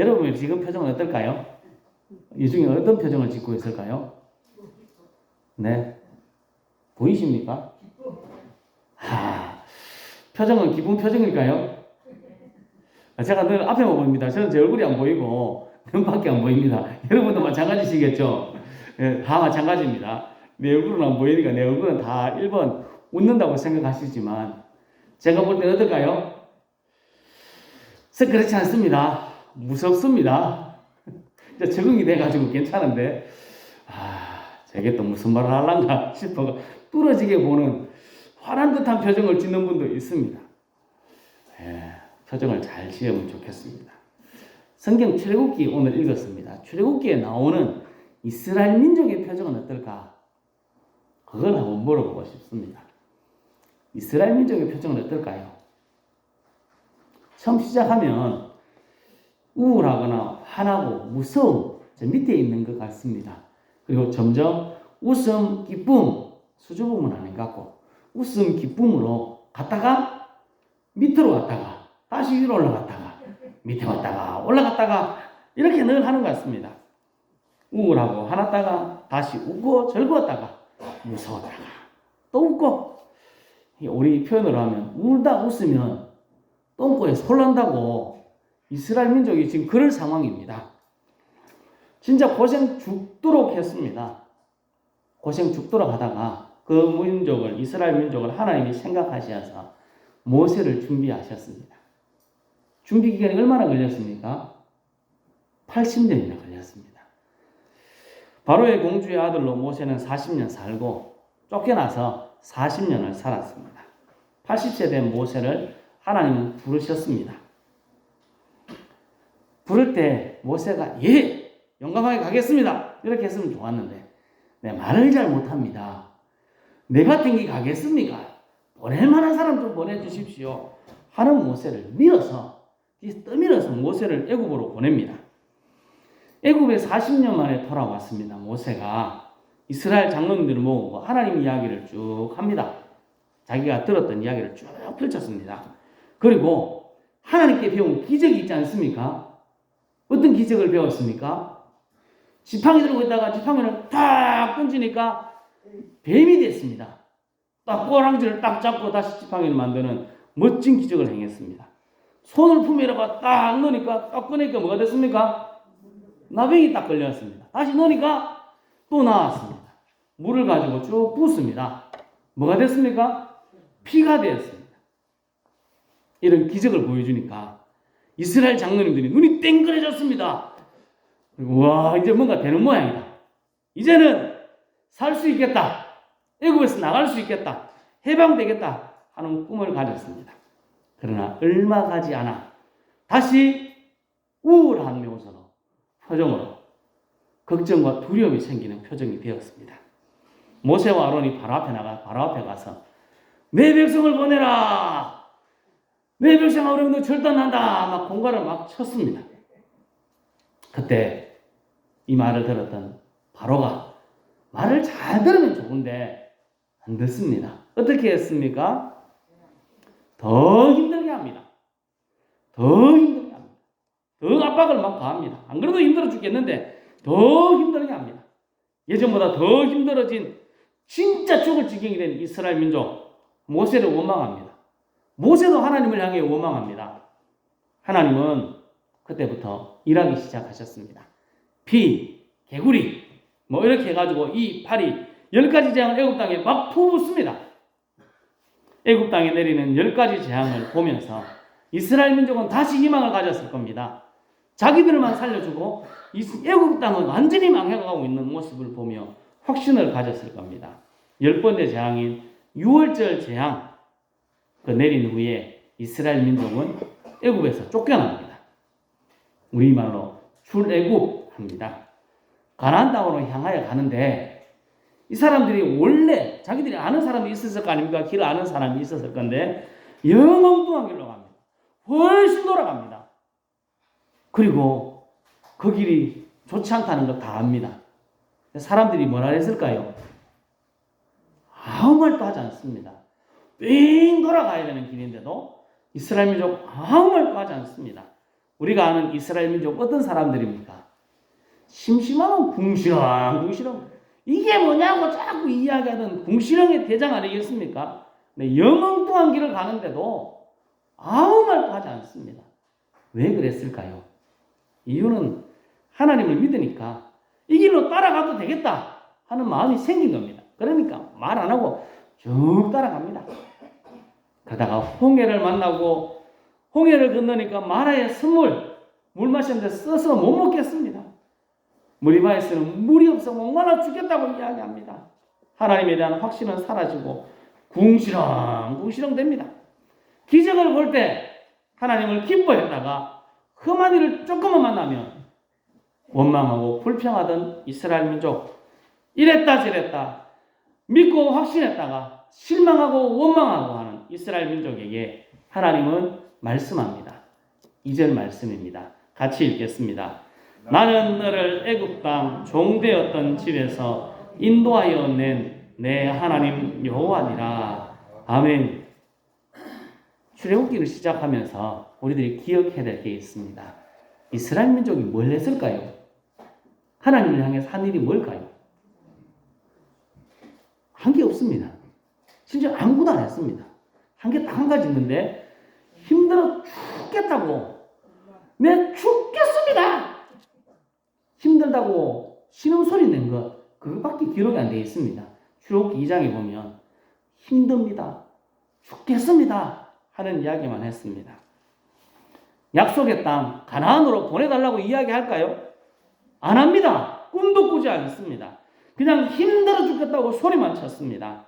여러분의 지금 표정은 어떨까요? 이 중에 어떤 표정을 짓고 있을까요? 네. 보이십니까? 하, 표정은 기분 표정일까요? 아, 제가 늘 앞에만 보입니다. 저는 제 얼굴이 안 보이고 눈밖에 안 보입니다. 여러분도 마찬가지시겠죠? 예, 다 마찬가지입니다. 내 얼굴은 안 보이니까 내 얼굴은 다 1번 웃는다고 생각하시지만 제가 볼 때는 어떨까요? 썩 그렇지 않습니다. 무섭습니다. 이제 적응이 돼가지고 괜찮은데 아, 저게 또 무슨 말을 하려나 싶어 뚫어지게 보는 화난 듯한 표정을 짓는 분도 있습니다. 예, 표정을 잘 지으면 좋겠습니다. 성경 출애굽기 오늘 읽었습니다. 출애굽기에 나오는 이스라엘 민족의 표정은 어떨까? 그걸 한번 물어보고 싶습니다. 이스라엘 민족의 표정은 어떨까요? 처음 시작하면 우울하거나 화나고 무서움 저 밑에 있는 것 같습니다. 그리고 점점 웃음, 기쁨 수줍음은 아닌 것 같고 웃음, 기쁨으로 갔다가 밑으로 갔다가 다시 위로 올라갔다가 밑에 왔다가 올라갔다가 이렇게 늘 하는 것 같습니다. 우울하고 화났다가 다시 웃고 즐거웠다가 무서웠다가 또 웃고 우리 표현으로 하면 울다 웃으면 똥꼬에 솔난다고 이스라엘 민족이 지금 그럴 상황입니다. 진짜 고생 죽도록 했습니다. 고생 죽도록 하다가 그 민족을 이스라엘 민족을 하나님이 생각하셔서 모세를 준비하셨습니다. 준비 기간이 얼마나 걸렸습니까? 80년이나 걸렸습니다. 바로의 공주의 아들로 모세는 40년 살고 쫓겨나서 40년을 살았습니다. 80세 된 모세를 하나님은 부르셨습니다. 부를 때 모세가 예 용감하게 가겠습니다 이렇게 했으면 좋았는데 내 말을 잘 못합니다. 내 같은 게 가겠습니까? 보낼 만한 사람 좀 보내주십시오. 하는 모세를 밀어서 떠밀어서 모세를 애굽으로 보냅니다. 애굽에 40년 만에 돌아왔습니다. 모세가 이스라엘 장로님들을 모으고 하나님 이야기를 쭉 합니다. 자기가 들었던 이야기를 쭉 펼쳤습니다. 그리고 하나님께 배운 기적이 있지 않습니까? 어떤 기적을 배웠습니까? 지팡이 들고 있다가 지팡이를 탁 던지니까 뱀이 됐습니다. 딱 꼬랑지를 딱 잡고 다시 지팡이를 만드는 멋진 기적을 행했습니다. 손을 품에다가 딱 넣으니까 딱 꺼내니까 뭐가 됐습니까? 나병이 딱 걸렸습니다. 다시 넣으니까 또 나왔습니다. 물을 가지고 쭉 붓습니다. 뭐가 됐습니까? 피가 되었습니다. 이런 기적을 보여주니까 이스라엘 장로님들이 눈이 땡그레졌습니다. 와 이제 뭔가 되는 모양이다. 이제는 살 수 있겠다. 애굽에서 나갈 수 있겠다. 해방되겠다 하는 꿈을 가졌습니다. 그러나 얼마 가지 않아 다시 우울한 묘소로 표정으로 걱정과 두려움이 생기는 표정이 되었습니다. 모세와 아론이 바로 앞에 나가 바로 앞에 가서 내 백성을 보내라. 우리 너 절단한다. 막 공갈을 막 쳤습니다. 그때 이 말을 들었던 바로가 말을 잘 들으면 좋은데 안 듣습니다. 어떻게 했습니까? 더 힘들게 합니다. 더 힘들게 합니다. 더 압박을 막 가합니다. 안 그래도 힘들어 죽겠는데 더 힘들게 합니다. 예전보다 더 힘들어진 진짜 죽을 지경이 된 이스라엘 민족 모세를 원망합니다. 모세도 하나님을 향해 원망합니다. 하나님은 그때부터 일하기 시작하셨습니다. 피, 개구리, 뭐 이렇게 해가지고 이 팔이 열 가지 재앙을 애굽 땅에 막 부었습니다. 애굽 땅에 내리는 열 가지 재앙을 보면서 이스라엘 민족은 다시 희망을 가졌을 겁니다. 자기들만 살려주고 애굽 땅은 완전히 망해가고 있는 모습을 보며 확신을 가졌을 겁니다. 열 번째 재앙인 6월절 재앙 그 내린 후에 이스라엘 민족은 애굽에서 쫓겨납니다. 우리말로 출애굽합니다. 가나안 땅으로 향하여 가는데 이 사람들이 원래 자기들이 아는 사람이 있었을 거 아닙니까? 길을 아는 사람이 있었을 건데 영 엉뚱한 길로 갑니다. 훨씬 돌아갑니다. 그리고 그 길이 좋지 않다는 걸 다 압니다. 사람들이 뭐라 했을까요? 아무 말도 하지 않습니다. 삥 돌아가야 되는 길인데도 이스라엘 민족 아무 말도 하지 않습니다. 우리가 아는 이스라엘 민족 어떤 사람들입니까? 심심하면 궁시렁 궁시렁 이게 뭐냐고 자꾸 이야기하던 궁시렁의 대장 아니겠습니까? 네, 영엉뚱한 길을 가는데도 아무 말도 하지 않습니다. 왜 그랬을까요? 이유는 하나님을 믿으니까 이 길로 따라가도 되겠다 하는 마음이 생긴 겁니다. 그러니까 말 안 하고 쭉 따라갑니다. 그러다가 홍해를 만나고 홍해를 건너니까 마라의 선물 물 마셨는데 써서 못 먹겠습니다. 무리바에서는 물이 없어 목말라 죽겠다고 이야기합니다. 하나님에 대한 확신은 사라지고 궁시렁 궁시렁 됩니다. 기적을 볼 때 하나님을 기뻐했다가 험한 일을 조금만 만나면 원망하고 불평하던 이스라엘 민족 이랬다 저랬다 믿고 확신했다가 실망하고 원망하고 이스라엘 민족에게 하나님은 말씀합니다. 2절 말씀입니다. 같이 읽겠습니다. 나는 너를 애굽 땅 종되었던 집에서 인도하여 낸 내 하나님 여호와니라. 아멘. 출애굽기를 시작하면서 우리들이 기억해야 될 게 있습니다. 이스라엘 민족이 뭘 했을까요? 하나님을 향해서 한 일이 뭘까요? 한 게 없습니다. 진짜 아무것도 안 했습니다. 한 게 딱 한 가지 있는데 힘들어 죽겠다고 내 죽겠습니다. 힘들다고 신음 소리 낸 것 그것밖에 기록이 안 되어 있습니다. 출애굽기 2장에 보면 힘듭니다. 죽겠습니다. 하는 이야기만 했습니다. 약속의 땅 가나안으로 보내달라고 이야기할까요? 안 합니다. 꿈도 꾸지 않습니다. 그냥 힘들어 죽겠다고 소리만 쳤습니다.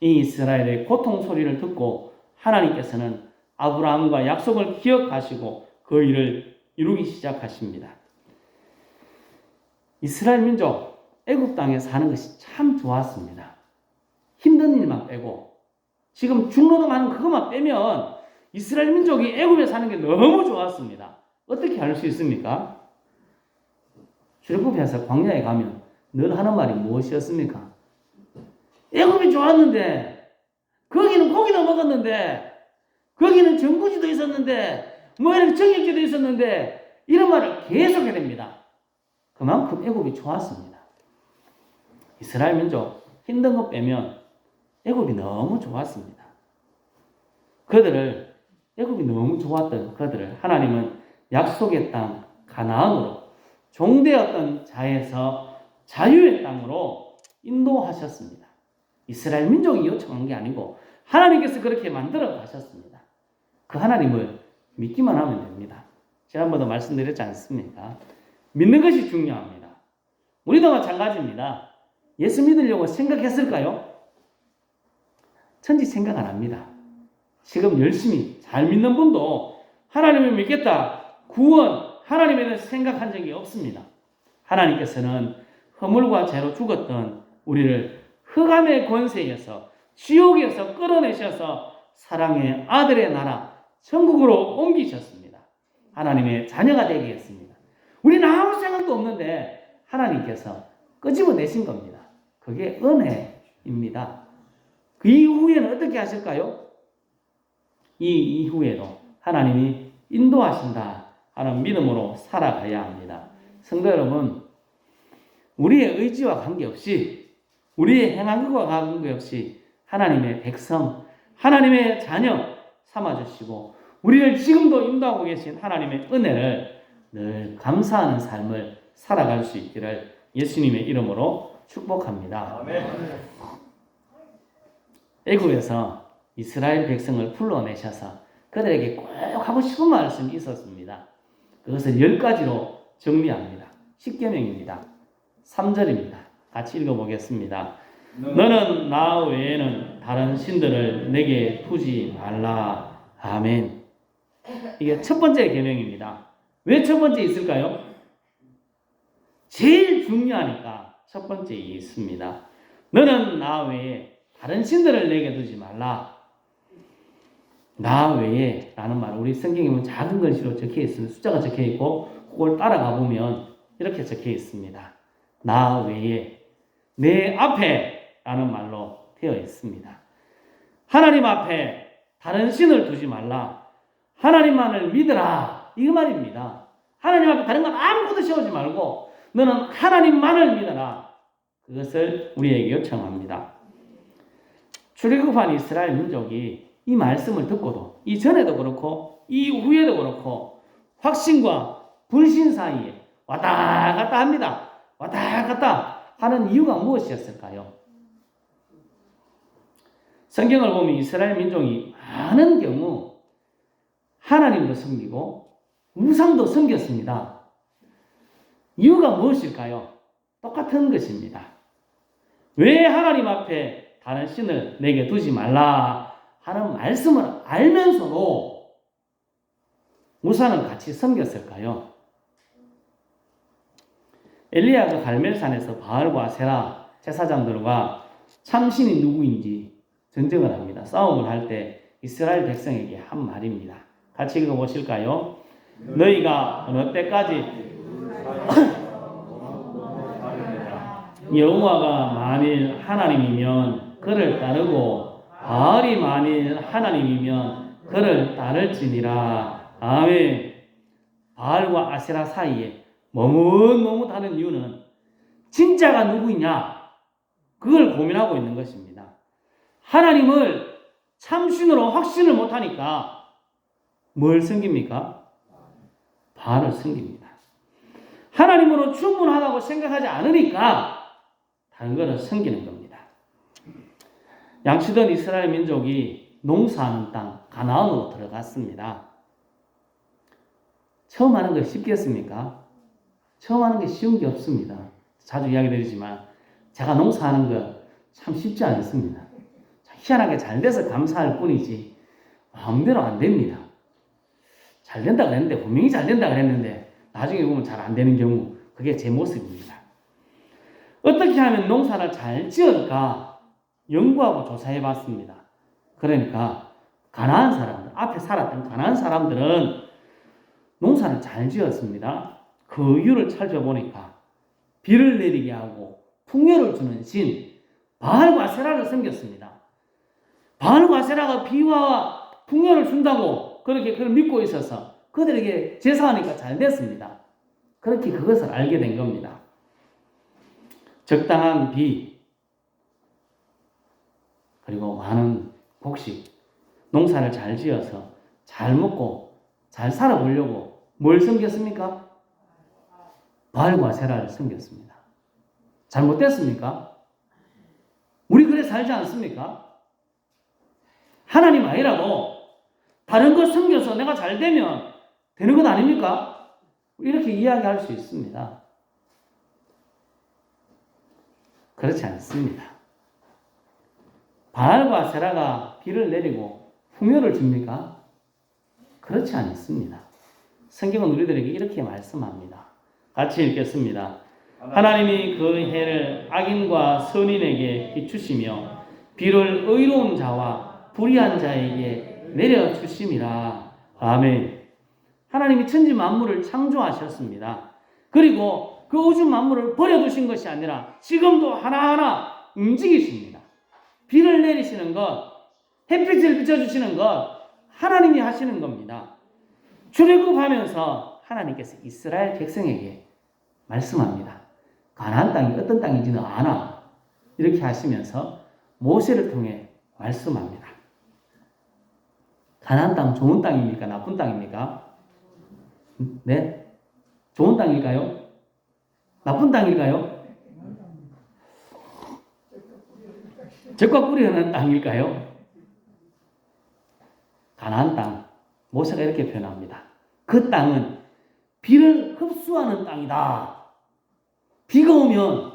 이 이스라엘의 고통 소리를 듣고 하나님께서는 아브라함과 약속을 기억하시고 그 일을 이루기 시작하십니다. 이스라엘 민족 애굽 땅에 사는 것이 참 좋았습니다. 힘든 일만 빼고 지금 중노동하는 그것만 빼면 이스라엘 민족이 애굽에 사는 게 너무 좋았습니다. 어떻게 할수 있습니까? 출애굽해서 광야에 가면 늘 하는 말이 무엇이었습니까? 애굽이 좋았는데 거기는 고기도 먹었는데 거기는 전구지도 있었는데 뭐 이렇게 정육지도 있었는데 이런 말을 계속해야 됩니다. 그만큼 애굽이 좋았습니다. 이스라엘 민족 힘든 거 빼면 애굽이 너무 좋았습니다. 그들을 애굽이 너무 좋았던 그들을 하나님은 약속의 땅 가나안으로 종되었던 자에서 자유의 땅으로 인도하셨습니다. 이스라엘 민족이 요청한 게 아니고 하나님께서 그렇게 만들어 가셨습니다. 그 하나님을 믿기만 하면 됩니다. 지난번도 말씀드렸지 않습니까? 믿는 것이 중요합니다. 우리도 마찬가지입니다. 예수 믿으려고 생각했을까요? 천지 생각 안 합니다. 지금 열심히 잘 믿는 분도 하나님을 믿겠다. 구원, 하나님에 대해서 생각한 적이 없습니다. 하나님께서는 허물과 죄로 죽었던 우리를 흑암의 권세에서 지옥에서 끌어내셔서 사랑의 아들의 나라 천국으로 옮기셨습니다. 하나님의 자녀가 되게 했습니다. 우리는 아무 생각도 없는데 하나님께서 끄집어 내신 겁니다. 그게 은혜입니다. 그 이후에는 어떻게 하실까요? 이 이후에도 하나님이 인도하신다 하는 믿음으로 살아가야 합니다. 성도 여러분, 우리의 의지와 관계없이 우리의 행한 것과 관계없이 하나님의 백성, 하나님의 자녀 삼아주시고 우리를 지금도 인도하고 계신 하나님의 은혜를 늘 감사하는 삶을 살아갈 수 있기를 예수님의 이름으로 축복합니다. 애굽에서 이스라엘 백성을 불러내셔서 그들에게 꼭 하고 싶은 말씀이 있었습니다. 그것을 열 가지로 정리합니다. 10계명입니다. 3절입니다. 같이 읽어보겠습니다. 너는 나 외에는 다른 신들을 내게 두지 말라. 아멘. 이게 첫 번째 계명입니다. 왜 첫 번째 있을까요? 제일 중요하니까 첫 번째 있습니다. 너는 나 외에 다른 신들을 내게 두지 말라. 나 외에 라는 말 우리 성경에 보면 작은 글씨로 적혀 있습니다. 숫자가 적혀 있고 그걸 따라가 보면 이렇게 적혀 있습니다. 나 외에 내 앞에 라는 말로 되어 있습니다. 하나님 앞에 다른 신을 두지 말라. 하나님만을 믿으라. 이 말입니다. 하나님 앞에 다른 건 아무것도 세우지 말고 너는 하나님만을 믿어라. 그것을 우리에게 요청합니다. 출애굽한 이스라엘 민족이 이 말씀을 듣고도 이전에도 그렇고 이후에도 그렇고 확신과 불신 사이에 왔다 갔다 합니다. 왔다 갔다 하는 이유가 무엇이었을까요? 성경을 보면 이스라엘 민족이 많은 경우 하나님도 섬기고 우상도 섬겼습니다. 이유가 무엇일까요? 똑같은 것입니다. 왜 하나님 앞에 다른 신을 내게 두지 말라 하는 말씀을 알면서도 우상을 같이 섬겼을까요? 엘리야가 갈멜산에서 바알과 세라 제사장들과 참신이 누구인지 전쟁을 합니다. 싸움을 할 때 이스라엘 백성에게 한 말입니다. 같이 읽어보실까요? 너희가 어느 때까지 여호와가 만일 하나님이면 그를 따르고 바알이 만일 하나님이면 그를 따를지니라. 아멘. 바알과 아세라 사이에 머뭇머뭇하는 이유는 진짜가 누구이냐? 그걸 고민하고 있는 것입니다. 하나님을 참신으로 확신을 못하니까 뭘 섬깁니까? 바알을 섬깁니다. 하나님으로 충분하다고 생각하지 않으니까 다른 거를 섬기는 겁니다. 양치던 이스라엘 민족이 농사하는 땅 가나안으로 들어갔습니다. 처음 하는 거 쉽겠습니까? 처음 하는 게 쉬운 게 없습니다. 자주 이야기 드리지만 제가 농사하는 거 참 쉽지 않습니다. 희한하게 잘 돼서 감사할 뿐이지 마음대로 안 됩니다. 잘 된다 그랬는데 분명히 잘 된다 그랬는데 나중에 보면 잘 안 되는 경우 그게 제 모습입니다. 어떻게 하면 농사를 잘 지을까 연구하고 조사해 봤습니다. 그러니까 가난한 사람들 앞에 살았던 가난한 사람들은 농사를 잘 지었습니다. 그 이유를 살펴보니까 비를 내리게 하고 풍요를 주는 신 바알과 세라를 섬겼습니다. 바알과 세라가 비와 풍요를 준다고 그렇게 그걸 믿고 있어서 그들에게 제사하니까 잘 됐습니다. 그렇게 그것을 알게 된 겁니다. 적당한 비, 그리고 많은 곡식, 농사를 잘 지어서 잘 먹고 잘 살아보려고 뭘 섬겼습니까? 바알과 세라를 섬겼습니다. 잘못됐습니까? 우리 그래 살지 않습니까? 하나님 아니라도 다른 걸 섬겨서 내가 잘 되면 되는 것 아닙니까? 이렇게 이야기할 수 있습니다. 그렇지 않습니다. 바알과 세라가 비를 내리고 풍요를 줍니까? 그렇지 않습니다. 성경은 우리들에게 이렇게 말씀합니다. 같이 읽겠습니다. 하나님이 그 해를 악인과 선인에게 비추시며 비를 의로운 자와 불의한 자에게 내려 주심이라. 아멘. 하나님이 천지 만물을 창조하셨습니다. 그리고 그 우주 만물을 버려두신 것이 아니라 지금도 하나하나 움직이십니다. 비를 내리시는 것, 햇빛을 비춰주시는 것, 하나님이 하시는 겁니다. 출애굽하면서 하나님께서 이스라엘 백성에게 말씀합니다. 가나안 땅이 어떤 땅인지는 아나 이렇게 하시면서 모세를 통해 말씀합니다. 가나안 땅 좋은 땅입니까? 나쁜 땅입니까? 네? 좋은 땅일까요? 나쁜 땅일까요? 적과 흐르는 땅일까요? 가나안 땅. 모세가 이렇게 표현합니다. 그 땅은 비를 흡수하는 땅이다. 비가 오면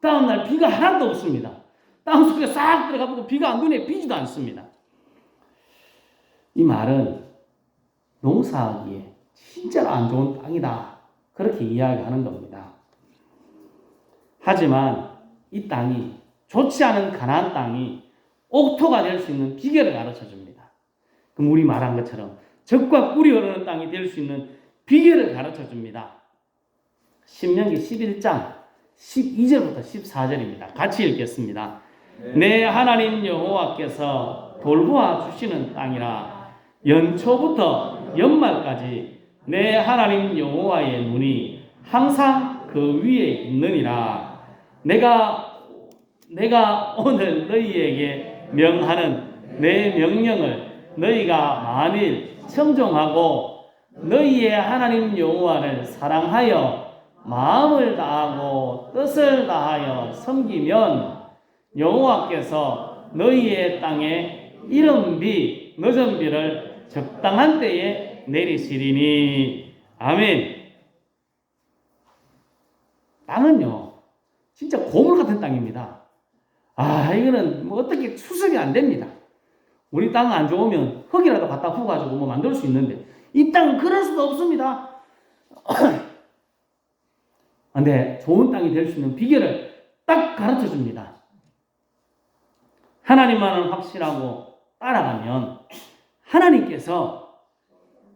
다음날 비가 하나도 없습니다. 땅 속에 싹 들어가고 비가 안 눈에 비지도 않습니다. 이 말은 농사하기에 진짜로 안 좋은 땅이다. 그렇게 이야기하는 겁니다. 하지만 이 땅이 좋지 않은 가나안 땅이 옥토가 될 수 있는 비결을 가르쳐 줍니다. 그럼 우리 말한 것처럼 적과 꿀이 흐르는 땅이 될 수 있는 비결을 가르쳐 줍니다. 신명기 11장 12절부터 14절입니다. 같이 읽겠습니다. 내 하나님 여호와께서 돌보아 주시는 땅이라 연초부터 연말까지 내 하나님 여호와의 눈이 항상 그 위에 있느니라. 내가 내가 오늘 너희에게 명하는 내 명령을 너희가 만일 청종하고 너희의 하나님 여호와를 사랑하여 마음을 다하고 뜻을 다하여 섬기면 여호와께서 너희의 땅에 이른비 늦은 비를 적당한 때에 내리시리니 아멘. 땅은요 진짜 고물 같은 땅입니다. 아 이거는 뭐 어떻게 추습이 안 됩니다. 우리 땅 안 좋으면 흙이라도 갖다 부어가지고 뭐 만들 수 있는데 이 땅은 그럴 수가 없습니다. 근데 좋은 땅이 될 수 있는 비결을 딱 가르쳐 줍니다. 하나님만을 확실하고 따라가면 하나님께서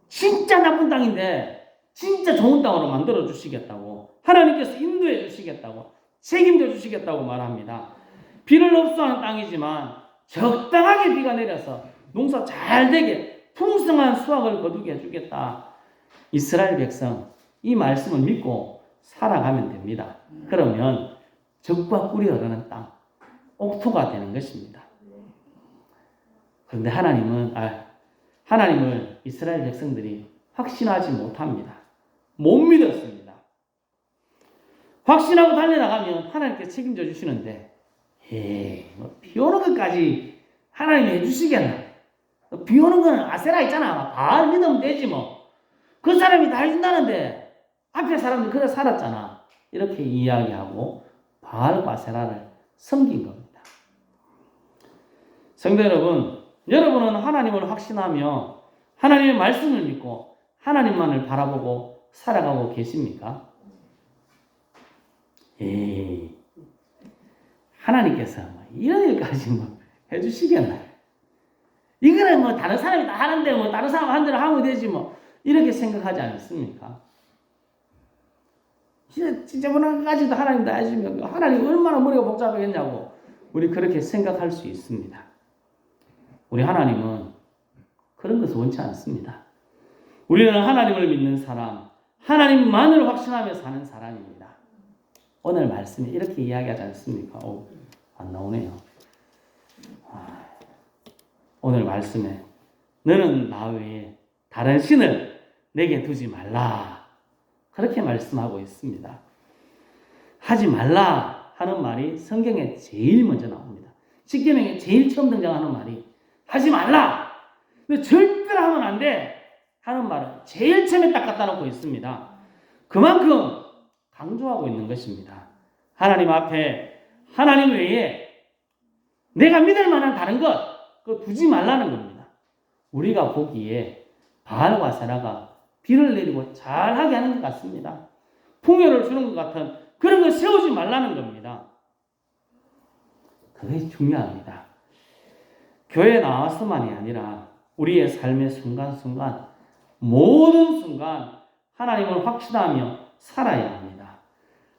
진짜 나쁜 땅인데 진짜 좋은 땅으로 만들어 주시겠다고 하나님께서 인도해 주시겠다고 책임져 주시겠다고 말합니다. 비를 흡수하는 땅이지만 적당하게 비가 내려서 농사 잘 되게 풍성한 수확을 거두게 해주겠다. 이스라엘 백성 이 말씀을 믿고 살아가면 됩니다. 그러면 적과 꿀이 흐르는 땅, 옥토가 되는 것입니다. 그런데 하나님은 아, 하나님을 이스라엘 백성들이 확신하지 못합니다. 못 믿었습니다. 확신하고 달려나가면 하나님께 책임져 주시는데, 에이, 뭐 비 오는 것까지 하나님이 해주시겠나? 비 오는 거는 아세라 있잖아. 다 믿으면 되지 뭐. 그 사람이 다 해준다는데 앞에 사람들이 그래 살았잖아. 이렇게 이야기하고 바알과 세라를 섬긴 겁니다. 성도 여러분, 여러분은 하나님을 확신하며 하나님의 말씀을 믿고 하나님만을 바라보고 살아가고 계십니까? 에이, 하나님께서 뭐 이런 일까지 뭐 해주시겠나요? 이거는 뭐 다른 사람이 다 하는데 뭐 다른 사람 한 대로 하면 되지 뭐 이렇게 생각하지 않습니까? 진짜 지저분한까지도 하나님 다 해주면 하나님 얼마나 머리가 복잡하겠냐고 우리 그렇게 생각할 수 있습니다. 우리 하나님은 그런 것을 원치 않습니다. 우리는 하나님을 믿는 사람, 하나님만을 확신하며 사는 사람입니다. 오늘 말씀에 이렇게 이야기하지 않습니까? 오, 안 나오네요. 아, 오늘 말씀에 너는 나 외에 다른 신을 내게 두지 말라. 그렇게 말씀하고 있습니다. 하지 말라 하는 말이 성경에 제일 먼저 나옵니다. 십계명에 제일 처음 등장하는 말이 하지 말라. 절대로 하면 안 돼. 하는 말은 제일 처음에 딱 갖다 놓고 있습니다. 그만큼 강조하고 있는 것입니다. 하나님 앞에 하나님 외에 내가 믿을 만한 다른 것, 그 두지 말라는 겁니다. 우리가 보기에 바알과 세라가 비를 내리고 잘하게 하는 것 같습니다. 풍요를 주는 것 같은 그런 걸 세우지 말라는 겁니다. 그게 중요합니다. 교회 나와서만이 아니라 우리의 삶의 순간순간 모든 순간 하나님을 확신하며 살아야 합니다.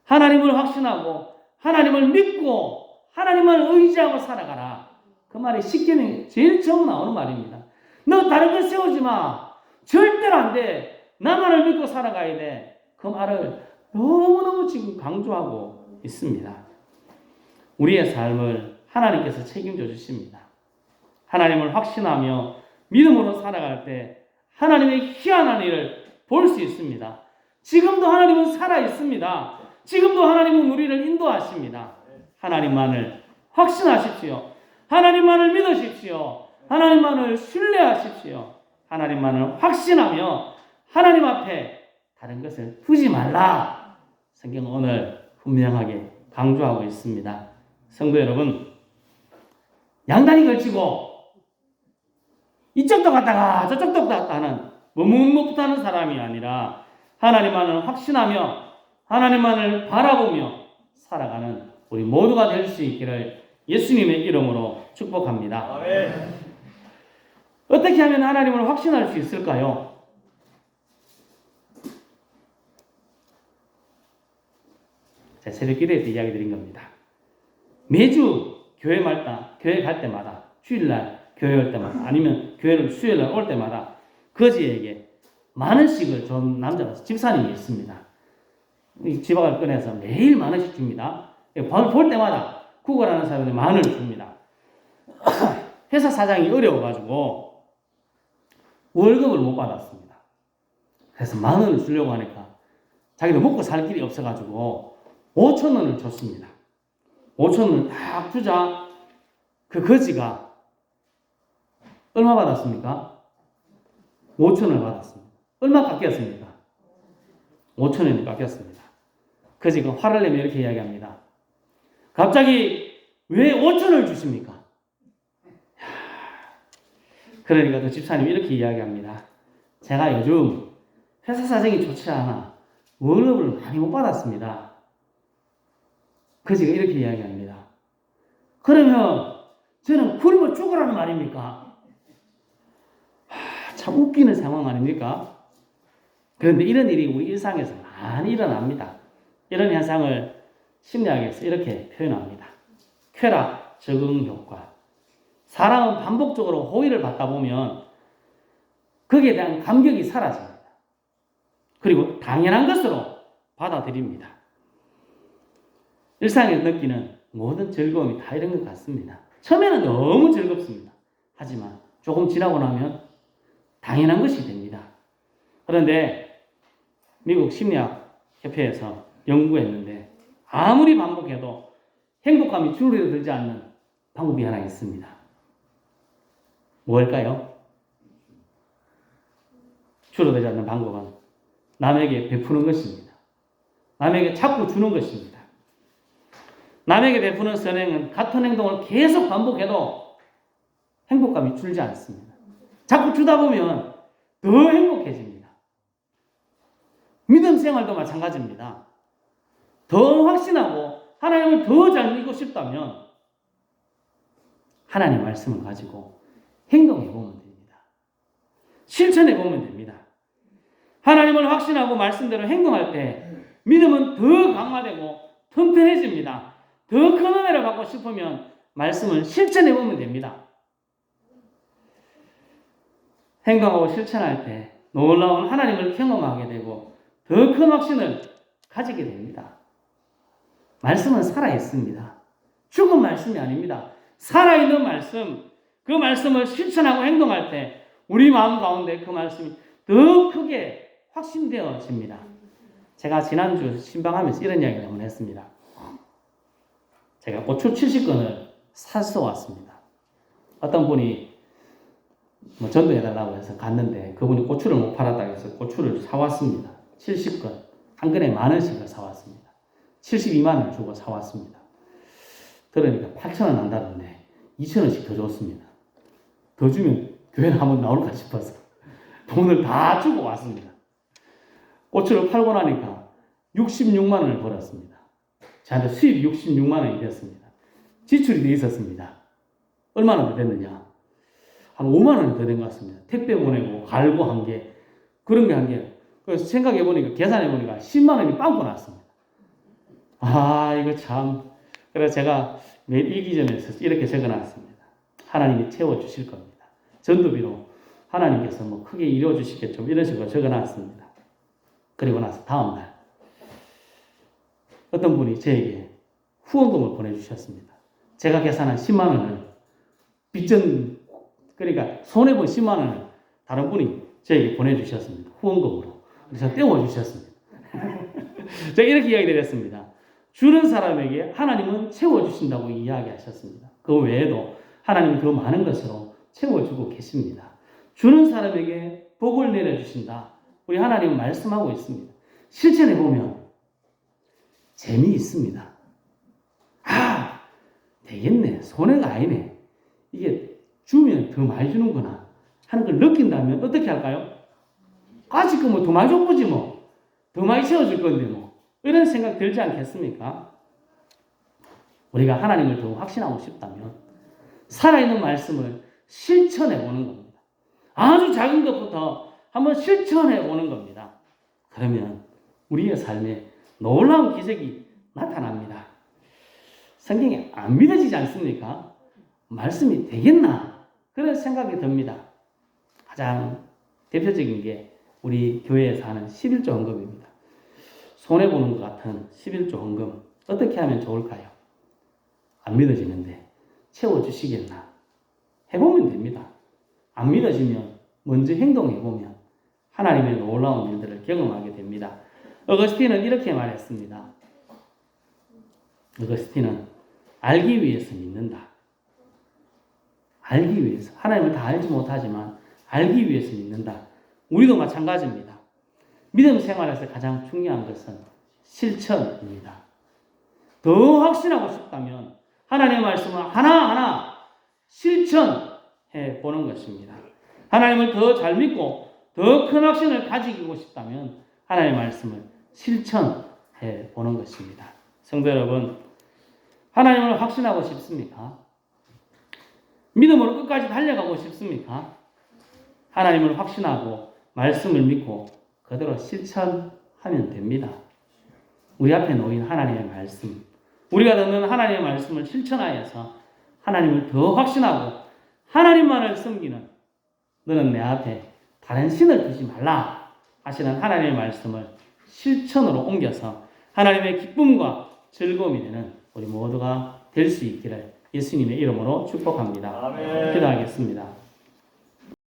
하나님을 확신하고 하나님을 믿고 하나님을 의지하고 살아가라. 그 말이 십계명 제일 처음 나오는 말입니다. 너 다른 걸 세우지 마. 절대로 안 돼. 나만을 믿고 살아가야 돼. 그 말을 너무너무 지금 강조하고 있습니다. 우리의 삶을 하나님께서 책임져 주십니다. 하나님을 확신하며 믿음으로 살아갈 때 하나님의 희한한 일을 볼 수 있습니다. 지금도 하나님은 살아 있습니다. 지금도 하나님은 우리를 인도하십니다. 하나님만을 확신하십시오. 하나님만을 믿으십시오. 하나님만을 신뢰하십시오. 하나님만을 확신하며 하나님 앞에 다른 것을 두지 말라. 성경은 오늘 분명하게 강조하고 있습니다. 성도 여러분, 양다리 걸치고 이쪽도 갔다가 저쪽도 갔다 하는 머뭇뭇 하는 사람이 아니라 하나님만을 확신하며 하나님만을 바라보며 살아가는 우리 모두가 될 수 있기를 예수님의 이름으로 축복합니다. 아멘. 어떻게 하면 하나님을 확신할 수 있을까요? 자, 새벽 기도에 때 이야기 드린 겁니다. 매주 교회 말다, 교회 갈 때마다, 주일날 교회 올 때마다, 아니면 교회를 수요일날 올 때마다 거지에게 만 원씩을 준 남자가 집사님이 있습니다. 이 지박을 꺼내서 매일 만 원씩 줍니다. 예, 볼, 볼 때마다 구걸하는 사람한테 만 원을 줍니다. 회사 사장이 어려워가지고 월급을 못 받았습니다. 그래서 만 원을 주려고 하니까 자기도 먹고 살 길이 없어가지고 5천 원을 줬습니다. 5천 원을 딱 주자 그 거지가 얼마 받았습니까? 5천 원을 받았습니다. 얼마 깎였습니까? 5천 원이 깎였습니다. 거지가 화를 내며 이렇게 이야기합니다. 갑자기 왜 5천 원을 주십니까? 그러니까 그 집사님 이렇게 이야기합니다. 제가 요즘 회사 사정이 좋지 않아 월급을 많이 못 받았습니다. 그지가 이렇게 이야기합니다. 그러면 저는 굶어 죽으라는 말입니까? 하, 참 웃기는 상황 아닙니까? 그런데 이런 일이 우리 일상에서 많이 일어납니다. 이런 현상을 심리학에서 이렇게 표현합니다. 쾌락, 적응 효과. 사람은 반복적으로 호의를 받다 보면 거기에 대한 감격이 사라집니다. 그리고 당연한 것으로 받아들입니다. 일상에서 느끼는 모든 즐거움이 다 이런 것 같습니다. 처음에는 너무 즐겁습니다. 하지만 조금 지나고 나면 당연한 것이 됩니다. 그런데 미국 심리학 협회에서 연구했는데 아무리 반복해도 행복감이 줄어들지 않는 방법이 하나 있습니다. 뭘까요? 줄어들지 않는 방법은 남에게 베푸는 것입니다. 남에게 자꾸 주는 것입니다. 남에게 베푸는 선행은 같은 행동을 계속 반복해도 행복감이 줄지 않습니다. 자꾸 주다 보면 더 행복해집니다. 믿음 생활도 마찬가지입니다. 더 확신하고 하나님을 더 잘 믿고 싶다면 하나님 말씀을 가지고 행동해 보면 됩니다. 실천해 보면 됩니다. 하나님을 확신하고 말씀대로 행동할 때 믿음은 더 강화되고 튼튼해집니다. 더 큰 은혜를 받고 싶으면 말씀을 실천해 보면 됩니다. 행동하고 실천할 때 놀라운 하나님을 경험하게 되고 더 큰 확신을 가지게 됩니다. 말씀은 살아 있습니다. 죽은 말씀이 아닙니다. 살아있는 말씀, 그 말씀을 실천하고 행동할 때 우리 마음 가운데 그 말씀이 더 크게 확신되어집니다. 제가 지난주 신방하면서 이런 이야기를 한번 했습니다. 제가 고추 70건을 사서 왔습니다. 어떤 분이 뭐 전도해달라고 해서 갔는데 그분이 고추를 못 팔았다고 해서 고추를 사왔습니다. 70건. 한 근에 만 원씩을 사왔습니다. 72만 원을 주고 사왔습니다. 그러니까 8천 원 난다는데 2천 원씩 더 줬습니다. 더 주면 교회는 한번 나올까 싶어서 돈을 다 주고 왔습니다. 고추를 팔고 나니까 66만 원을 벌었습니다. 저한테 수입이 66만 원이 됐습니다. 지출이 돼 있었습니다. 얼마나 더 됐느냐? 한 5만 원이 더 된 것 같습니다. 택배 보내고 갈고 한 게 그런 게 한 게. 그래서 생각해 보니까 계산해 보니까 10만 원이 빵꾸 났습니다. 아 이거 참. 그래서 제가 매일 일기 전에서 이렇게 적어 놨습니다. 하나님이 채워 주실 겁니다. 전도비로 하나님께서 뭐 크게 이루어 주시겠죠. 이런 식으로 적어놨습니다. 그리고 나서 다음 날 어떤 분이 저에게 후원금을 보내주셨습니다. 제가 계산한 10만 원을 빚전 그러니까 손해 본 10만 원을 다른 분이 저에게 보내주셨습니다. 후원금으로 그래서 떼어주셨습니다. 제가 이렇게 이야기 드렸습니다. 주는 사람에게 하나님은 채워주신다고 이야기하셨습니다. 그 외에도 하나님은 더 많은 것으로 채워주고 계십니다. 주는 사람에게 복을 내려주신다. 우리 하나님은 말씀하고 있습니다. 실천해 보면 재미있습니다. 아, 되겠네. 손해가 아니네. 이게 주면 더 많이 주는구나. 하는 걸 느낀다면 어떻게 할까요? 아직 뭐더 많이 줬보지 뭐. 더 많이 채워줄 건데 뭐. 이런 생각 들지 않겠습니까? 우리가 하나님을 더 확신하고 싶다면 살아있는 말씀을 실천해 보는 겁니다. 아주 작은 것부터 한번 실천해 보는 겁니다. 그러면 우리의 삶에 놀라운 기적이 나타납니다. 성경이 안 믿어지지 않습니까? 말씀이 되겠나? 그런 생각이 듭니다. 가장 대표적인 게 우리 교회에서 하는 11조 헌금입니다. 손해보는 것 같은 11조 헌금 어떻게 하면 좋을까요? 안 믿어지는데 채워주시겠나? 해보면 됩니다. 안 믿어지면 먼저 행동해보면 하나님의 놀라운 일들을 경험하게 됩니다. 어거스틴은 이렇게 말했습니다. 어거스틴은 알기 위해서 믿는다. 알기 위해서. 하나님을 다 알지 못하지만 알기 위해서 믿는다. 우리도 마찬가지입니다. 믿음 생활에서 가장 중요한 것은 실천입니다. 더 확신하고 싶다면 하나님의 말씀을 하나하나 실천해 보는 것입니다. 하나님을 더 잘 믿고 더 큰 확신을 가지고 싶다면 하나님의 말씀을 실천해 보는 것입니다. 성도 여러분, 하나님을 확신하고 싶습니까? 믿음으로 끝까지 달려가고 싶습니까? 하나님을 확신하고 말씀을 믿고 그대로 실천하면 됩니다. 우리 앞에 놓인 하나님의 말씀, 우리가 듣는 하나님의 말씀을 실천하여서 하나님을 더 확신하고 하나님만을 섬기는 너는 내 앞에 다른 신을 두지 말라 하시는 하나님의 말씀을 실천으로 옮겨서 하나님의 기쁨과 즐거움이 되는 우리 모두가 될 수 있기를 예수님의 이름으로 축복합니다. 아멘. 기도하겠습니다.